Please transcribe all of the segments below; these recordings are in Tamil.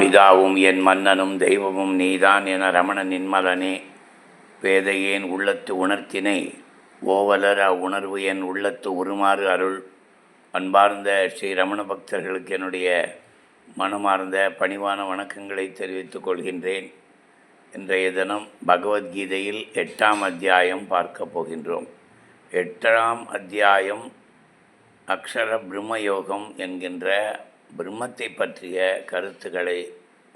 பிதாவும் என் மன்னனும் தெய்வமும் நீதான் என ரமண நின்மலனே வேதையேன் உள்ளத்து உணர்த்தினை ஓவலர் உணர்வு என் உள்ளத்து உருமாறு அருள். அன்பார்ந்த ஸ்ரீ ரமண பக்தர்களுக்கு என்னுடைய மனமார்ந்த பணிவான வணக்கங்களை தெரிவித்துக் கொள்கின்றேன். இன்றைய தினம் பகவத்கீதையில் எட்டாம் அத்தியாயம் பார்க்க போகின்றோம். எட்டாம் அத்தியாயம் அக்ஷர பிரம்மயோகம் என்கின்ற பிரம்மத்தை பற்றிய கருத்துக்களை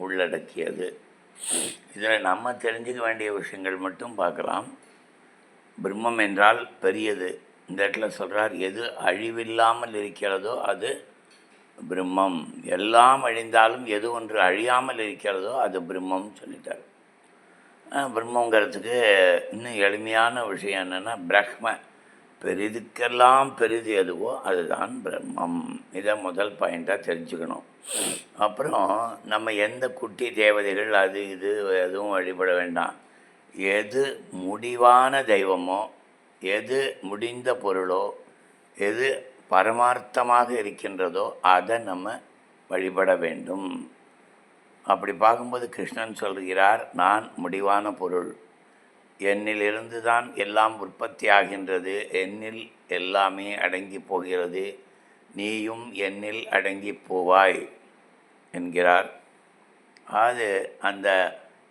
உள்ளடக்கியது. இதில் நம்ம தெரிஞ்சுக்க வேண்டிய விஷயங்கள் மட்டும் பார்க்கலாம். பிரம்மம் என்றால் பெரியது. இந்த இடத்துல சொல்கிறார் எது அழிவில்லாமல் இருக்கிறதோ அது பிரம்மம். எல்லாம் அழிந்தாலும் எது ஒன்று அழியாமல் இருக்கிறதோ அது பிரம்மம் சொல்லிட்டார். பிரம்மங்கிறதுக்கு இன்னும் எளிமையான விஷயம் என்னென்னா பிரஹ்ம. பெரிதுக்கெல்லாம் பெரிது எதுவோ அதுதான் பிரம்மம். இதை முதல் பாயிண்ட்டாக தெரிஞ்சுக்கணும். அப்புறம் நம்ம எந்த குட்டி தேவதைகள் அது இது எதுவும் வழிபட வேண்டாம். எது முடிவான தெய்வமோ எது முடிந்த பொருளோ எது பரமார்த்தமாக இருக்கின்றதோ அதை நம்ம வழிபட வேண்டும். அப்படி பார்க்கும்போது கிருஷ்ணன் சொல்கிறார் நான் முடிவான பொருள். என்னிலிருந்து தான் எல்லாம் உற்பத்தி ஆகின்றது என்னில் எல்லாமே அடங்கி போகிறது நீயும் என்னில் அடங்கி போவாய் என்கிறார். அது அந்த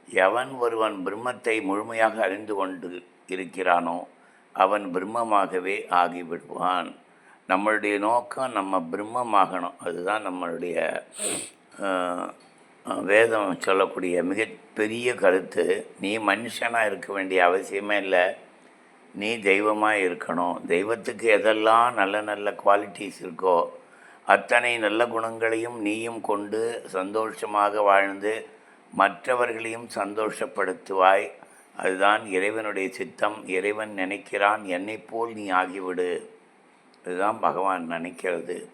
எவன் ஒருவன் பிரம்மத்தை முழுமையாக அறிந்து கொண்டு இருக்கிறானோ அவன் பிரம்மமாகவே ஆகிவிடுவான். நம்மளுடைய நோக்கம் நம்ம பிரம்மமாகணும். அதுதான் நம்மளுடைய வேதம் சொல்லக்கூடிய மிகப்பெரிய கருத்து நீ மனுஷனாக இருக்க வேண்டிய அவசியமே இல்லை. நீ தெய்வமாக இருக்கணும். தெய்வத்துக்கு எதெல்லாம் நல்ல நல்ல குவாலிட்டிஸ் இருக்கோ அத்தனை நல்ல குணங்களையும் நீயும் கொண்டு சந்தோஷமாக வாழ்ந்து மற்றவர்களையும் சந்தோஷப்படுத்துவாய். அதுதான் இறைவனுடைய சித்தம். இறைவன் நினைக்கிறான் என்னை போல் நீ ஆகிவிடு. இதுதான் பகவான் நினைக்கிறது.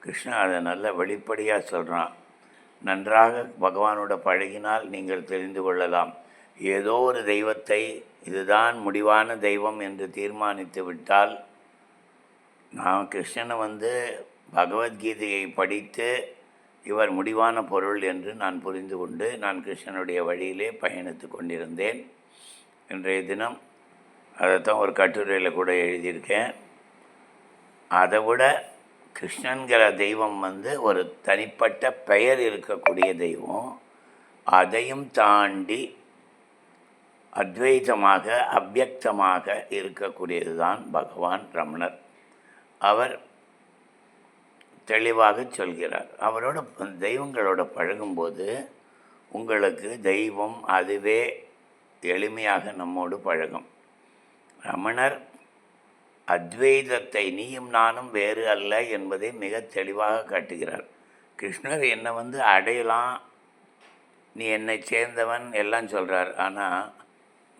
கிருஷ்ணன் அதை நல்ல வெளிப்படையாக சொல்கிறான் நன்றாக பகவானோட பழகினால் நீங்கள் தெரிந்து கொள்ளலாம். ஏதோ ஒரு தெய்வத்தை இதுதான் முடிவான தெய்வம் என்று தீர்மானித்து விட்டால் நான் கிருஷ்ணனை வந்து பகவத்கீதையை படித்து இவர் முடிவான பொருள் என்று நான் புரிந்து கொண்டு நான் கிருஷ்ணனுடைய வழியிலே பயணித்து கொண்டிருந்தேன். இன்றைய தினம் அதைத்தான் ஒரு கட்டுரையில் கூட எழுதியிருக்கேன். அதை விட கிருஷ்ணன்கிற தெய்வம் வந்து ஒரு தனிப்பட்ட பெயர் இருக்கக்கூடிய தெய்வம். அதையும் தாண்டி அத்வைதமாக அவ்யக்தமாக இருக்கக்கூடியது தான் பகவான் ரமணர். அவர் தெளிவாக சொல்கிறார். அவரோட தெய்வங்களோட பழகும்போது உங்களுக்கு தெய்வம் அதுவே எளிமையாக நம்மோடு பழகும். ரமணர் அத்வைதத்தை நீயும் நானும் வேறு அல்ல என்பதை மிக தெளிவாக காட்டுகிறார். கிருஷ்ணர் என்னை வந்து அடையலாம் நீ என்னை சேர்ந்தவன் எல்லாம் சொல்கிறார் ஆனால்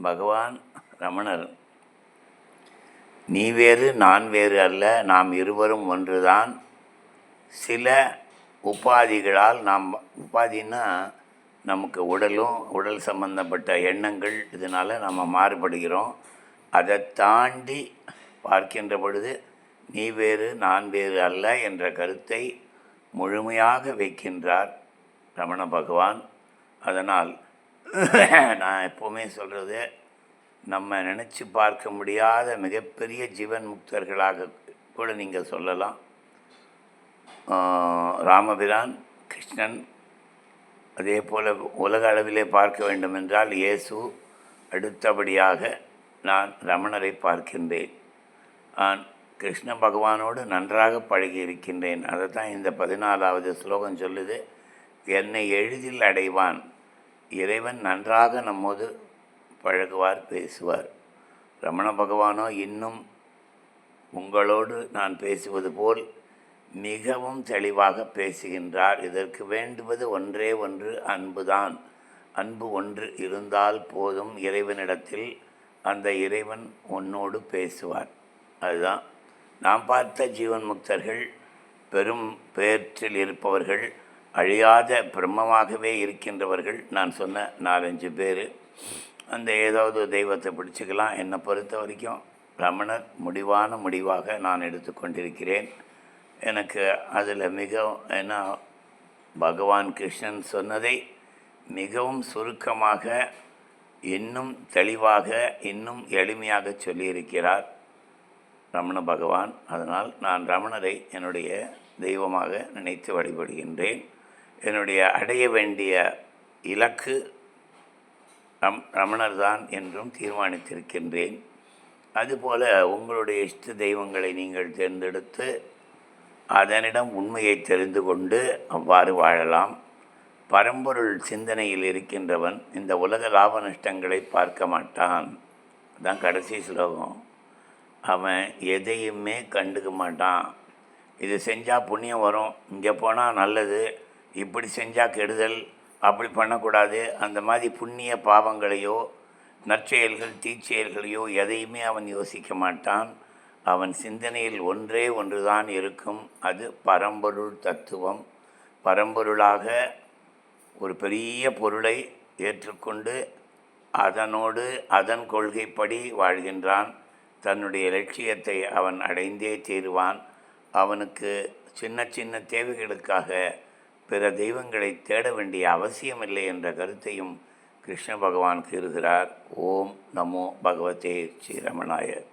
பகவான் ரமணர் நீ வேறு நான் வேறு அல்ல நாம் இருவரும் ஒன்றுதான். சில உபாதிகளால் நாம் உபாதின்னா நமக்கு உடலும் உடல் சம்பந்தப்பட்ட எண்ணங்கள் இதனால் நம்ம மாறுபடுகிறோம். அதை தாண்டி பார்க்கின்ற பொழுது நீ வேறு நான் வேறு அல்ல என்ற கருத்தை முழுமையாக வைக்கின்றார் ரமண பகவான். அதனால் நான் எப்போவுமே சொல்கிறது நம்ம நினச்சி பார்க்க முடியாத மிகப்பெரிய ஜீவன் முக்தர்களாக கூட நீங்கள் சொல்லலாம். ராமபிரான் கிருஷ்ணன் அதே போல் உலக அளவிலே பார்க்க வேண்டுமென்றால் இயேசு அடுத்தபடியாக நான் ரமணரை பார்க்கின்றேன். கிருஷ்ண பகவானோடு நன்றாக பழகி இருக்கின்றேன் அதை தான் இந்த பதினாலாவது ஸ்லோகம் சொல்லுது. என்னை எளிதில் அடைவான். இறைவன் நன்றாக நம்மோது பழகுவார் பேசுவார். ரமண பகவானோ இன்னும் உங்களோடு நான் பேசுவது போல் மிகவும் தெளிவாக பேசுகின்றார். இதற்கு வேண்டுவது ஒன்றே ஒன்று அன்புதான். அன்பு ஒன்று இருந்தால் போதும். இறைவனிடத்தில் அந்த இறைவன் உன்னோடு பேசுவார் அதுதான். நாம் பார்த்த ஜீவன் முக்தர்கள் பெரும் பேற்றில் இருப்பவர்கள் அழியாத பிரம்மமாகவே இருக்கின்றவர்கள். நான் சொன்ன நாலஞ்சு பேர். அந்த ஏதாவது தெய்வத்தை பிடிச்சிக்கலாம். என்னை பொறுத்த வரைக்கும் ரமணர் முடிவான முடிவாக நான் எடுத்துக்கொண்டிருக்கிறேன் எனக்கு அதில் மிக என்ன பகவான் கிருஷ்ணன் சொன்னதை மிகவும் சுருக்கமாக இன்னும் தெளிவாக இன்னும் எளிமையாக சொல்லியிருக்கிறார். ரமண பகவான். அதனால் நான் ரமணரை என்னுடைய தெய்வமாக நினைத்து வழிபடுகின்றேன். என்னுடைய அடைய வேண்டிய இலக்கு ரம் ரமணர் தான் என்றும் தீர்மானித்திருக்கின்றேன். அதுபோல உங்களுடைய இஷ்ட தெய்வங்களை நீங்கள் தேர்ந்தெடுத்து அதனிடம் உண்மையை தெரிந்து கொண்டு அவ்வாறு வாழலாம். பரம்பொருள் சிந்தனையில் இருக்கின்றவன் இந்த உலக லாப நஷ்டங்களை பார்க்க மாட்டான். அதான் கடைசி ஸ்லோகம். அவன் எதையுமே கண்டுக்க மாட்டான். இது செஞ்சால் புண்ணியம் வரும். இங்கே போனால் நல்லது. இப்படி செஞ்சால் கெடுதல். அப்படி பண்ணக்கூடாது. அந்த மாதிரி புண்ணிய பாவங்களையோ நற்செயல்கள் தீச்செயல்களையோ எதையுமே அவன் யோசிக்க மாட்டான். அவன் சிந்தனையில் ஒன்றே ஒன்றுதான் இருக்கும். அது பரம்பொருள் தத்துவம். பரம்பொருளாக ஒரு பெரிய பொருளை ஏற்றுக்கொண்டு அதனோடு அதன் கொள்கைப்படி வாழ்கின்றான். தன்னுடைய லட்சியத்தை அவன் அடைந்தே தீருவான். அவனுக்கு சின்ன சின்ன தேவைகளுக்காக பிற தெய்வங்களை தேட வேண்டிய அவசியமில்லை என்ற கருத்தையும் கிருஷ்ண பகவான் கூறுகிறார். ஓம் நமோ பகவதே ஸ்ரீரமணாயர்